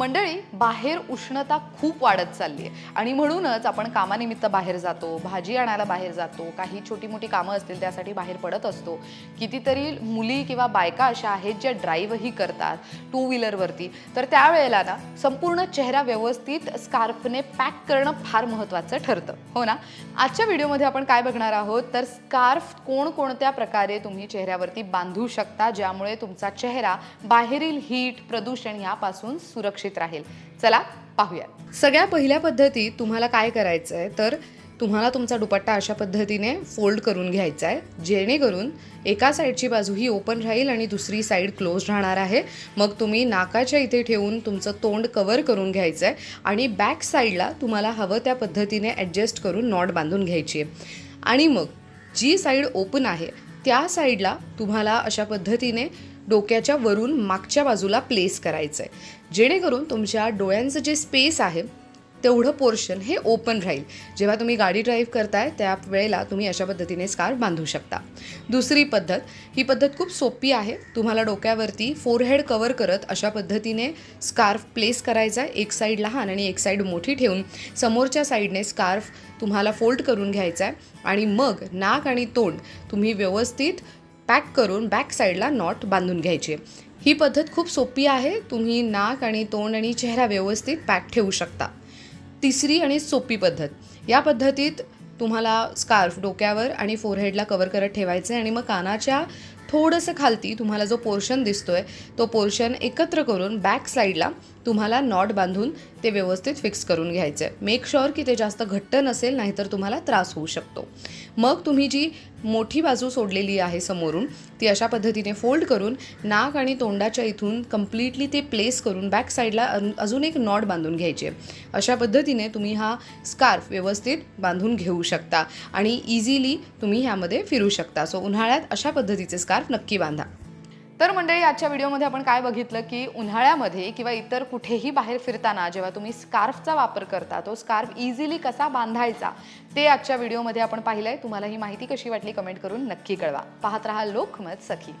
मंडळी बाहेर उष्णता खूप वाढत चालली आहे. आणि म्हणूनच आपण कामानिमित्त बाहेर जातो भाजी आणायला बाहेर जातो काही छोटी मोठी कामं असतील त्यासाठी बाहेर पडत असतो. कितीतरी मुली किंवा बायका अशा आहेत ज्या ड्राईव्हही करतात टू व्हीलरवरती तर त्यावेळेला ना संपूर्ण चेहरा व्यवस्थित स्कार्फने पॅक करणं फार महत्त्वाचं ठरतं. हो ना? आजच्या व्हिडिओमध्ये आपण काय बघणार आहोत? तर स्कार्फ कोणकोणत्या प्रकारे तुम्ही चेहऱ्यावरती बांधू शकता ज्यामुळे तुमचा चेहरा बाहेरील हीट प्रदूषण यापासून सुरक्षित राहील. चला पाहूया सगळ्या पहिल्या पद्धतीत तुम्हाला काय करायचं आहे तर तुम्हाला तुमचा दुपट्टा अशा पद्धतीने फोल्ड करून घ्यायचा आहे जेणेकरून एका साईडची बाजू ही ओपन राहील आणि दुसरी साईड क्लोज राहणार आहे. मग तुम्ही नाकाच्या इथे ठेवून तुमचं तोंड कवर करून घ्यायचं आहे आणि बॅक साईडला तुम्हाला हवं त्या पद्धतीने ॲडजस्ट करून नॉट बांधून घ्यायची आहे आणि मग जी साईड ओपन आहे त्या साईडला तुम्हाला अशा पद्धतीने डोक्याच्या वरून मागच्या बाजूला प्लेस करायचं आहे जेणेकरून तुमच्या डोळ्यांचं जे स्पेस आहे तेवढं पोर्शन हे ओपन राहील. जेव्हा तुम्ही गाडी ड्राईव्ह करताय त्या वेळेला तुम्ही अशा पद्धतीने स्कार्फ बांधू शकता. दुसरी पद्धत ही पद्धत खूप सोपी आहे. तुम्हाला डोक्यावरती फोरहेड कवर करत अशा पद्धतीने स्कार्फ प्लेस करायचा आहे. एक साईड लहान आणि एक साईड मोठी ठेवून समोरच्या साईडने स्कार्फ तुम्हाला फोल्ड करून घ्यायचा आहे. आणि मग नाक आणि तोंड तुम्ही व्यवस्थित पॅक करून बॅक साईडला नॉट बांधून घ्यायची. ही पद्धत खूप सोपी आहे तुम्ही नाक आणि तोंड आणि चेहरा व्यवस्थित पॅक ठेवू शकता. तिसरी आणि सोपी पद्धत. या पद्धतीत तुम्हाला स्कार्फ डोक्यावर आणि फोरहेडला कवर करत ठेवायचं आहे आणि मग कानाच्या थोडंसं खालती तुम्हाला जो पोर्शन दिसतोय तो पोर्शन एकत्र करून बॅक साईडला तुम्हाला नॉट बांधून ते व्यवस्थित फिक्स करून घ्यायचं आहे मेक शुअर की ते जास्त घट्ट नसेल नाहीतर तुम्हाला त्रास होऊ शकतो. मग तुम्ही जी मोठी बाजू सोडलेली आहे समोरून ती अशा पद्धतीने फोल्ड करून नाक आणि तोंडाच्या इथून कम्प्लिटली ते प्लेस करून बॅक साईडला अजून एक नॉट बांधून घ्यायची. आहे अशा पद्धतीने तुम्ही हा स्कार्फ व्यवस्थित बांधून घेऊ शकता आणि इझिली तुम्ही ह्यामध्ये फिरू शकता. सो उन्हाळ्यात अशा पद्धतीचे स्कार्फ नक्की बांधा. तर मंडळी आजच्या व्हिडिओमध्ये आपण काय बघितलं की उन्हाळ्यामध्ये किंवा इतर कुठेही बाहेर फिरताना जेव्हा तुम्ही स्कार्फचा वापर करता तो स्कार्फ इझिली कसा बांधायचा ते आजच्या व्हिडिओमध्ये आपण पाहिलंय. तुम्हाला ही माहिती कशी वाटली कमेंट करून नक्की कळवा. पाहत रहा लोकमत सखी.